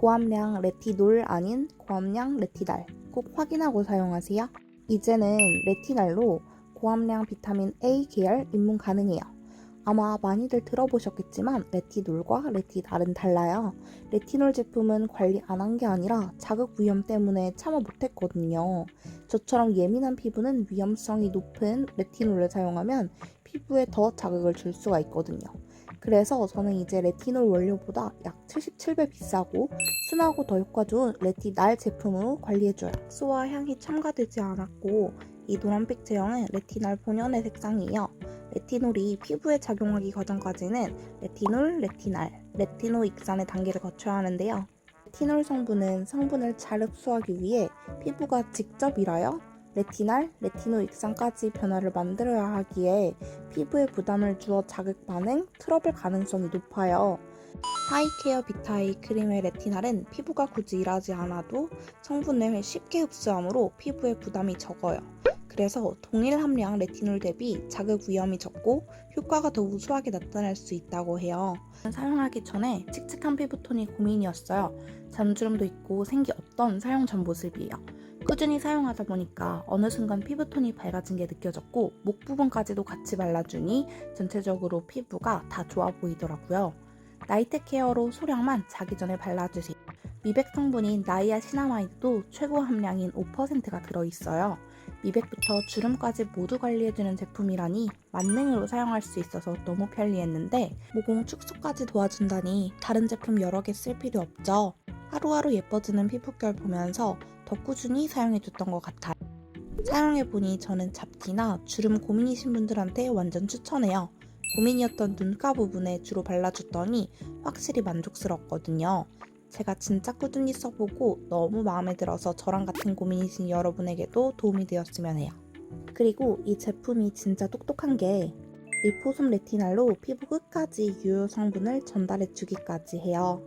고함량 레티놀 아닌 고함량 레티날 꼭 확인하고 사용하세요. 이제는 레티날로 고함량 비타민 A 계열 입문 가능해요. 아마 많이들 들어보셨겠지만 레티놀과 레티날은 달라요. 레티놀 제품은 관리 안 한 게 아니라 자극 위험 때문에 참아 못했거든요. 저처럼 예민한 피부는 위험성이 높은 레티놀을 사용하면 피부에 더 자극을 줄 수가 있거든요. 그래서 저는 이제 레티놀 원료보다 약 77배 비싸고 순하고 더 효과 좋은 레티날 제품으로 관리해줘요. 수와 향이 첨가되지 않았고 이 노란빛 제형은 레티날 본연의 색상이에요. 레티놀이 피부에 작용하기 과정까지는 레티놀, 레티날, 레티노 익산의 단계를 거쳐야 하는데요. 레티놀 성분은 성분을 잘 흡수하기 위해 피부가 직접 일하여 레티날, 레티노 익산까지 변화를 만들어야 하기에 피부에 부담을 주어 자극 반응, 트러블 가능성이 높아요. 하이케어 비타이 크림의 레티날은 피부가 굳이 일하지 않아도 성분을 쉽게 흡수하므로 피부에 부담이 적어요. 그래서 동일 함량 레티놀 대비 자극 위험이 적고 효과가 더 우수하게 나타날 수 있다고 해요. 사용하기 전에 칙칙한 피부톤이 고민이었어요. 잔주름도 있고 생기 없던 사용 전 모습이에요. 꾸준히 사용하다 보니까 어느 순간 피부톤이 밝아진 게 느껴졌고 목 부분까지도 같이 발라주니 전체적으로 피부가 다 좋아 보이더라고요. 나이트 케어로 소량만 자기 전에 발라주세요. 미백 성분인 나이아 시나마이드도 최고 함량인 5%가 들어있어요. 미백부터 주름까지 모두 관리해주는 제품이라니 만능으로 사용할 수 있어서 너무 편리했는데 모공 축소까지 도와준다니 다른 제품 여러 개 쓸 필요 없죠. 하루하루 예뻐지는 피부결 보면서 더 꾸준히 사용해줬던 것 같아요. 사용해보니 저는 잡티나 주름 고민이신 분들한테 완전 추천해요. 고민이었던 눈가 부분에 주로 발라줬더니 확실히 만족스럽거든요. 제가 진짜 꾸준히 써보고 너무 마음에 들어서 저랑 같은 고민이신 여러분에게도 도움이 되었으면 해요. 그리고 이 제품이 진짜 똑똑한 게 리포솜 레티날로 피부 끝까지 유효 성분을 전달해 주기까지 해요.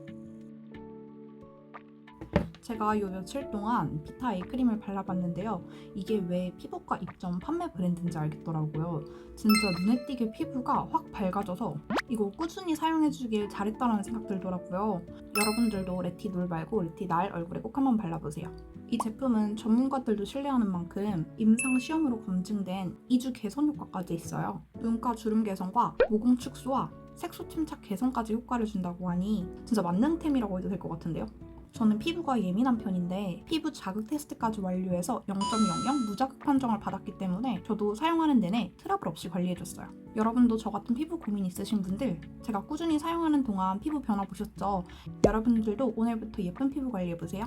제가 요 며칠 동안 비타 A 크림을 발라봤는데요. 이게 왜 피부과 입점 판매 브랜드인지 알겠더라고요. 진짜 눈에 띄게 피부가 확 밝아져서 이거 꾸준히 사용해주길 잘했다라는 생각 들더라고요. 여러분들도 레티놀 말고 레티날 얼굴에 꼭 한번 발라보세요. 이 제품은 전문가들도 신뢰하는 만큼 임상 시험으로 검증된 2주 개선 효과까지 있어요. 눈가 주름 개선과 모공 축소와 색소 침착 개선까지 효과를 준다고 하니 진짜 만능템이라고 해도 될 것 같은데요. 저는 피부가 예민한 편인데 피부 자극 테스트까지 완료해서 0.00 무자극 판정을 받았기 때문에 저도 사용하는 내내 트러블 없이 관리해줬어요. 여러분도 저 같은 피부 고민 있으신 분들 제가 꾸준히 사용하는 동안 피부 변화 보셨죠? 여러분들도 오늘부터 예쁜 피부 관리해보세요.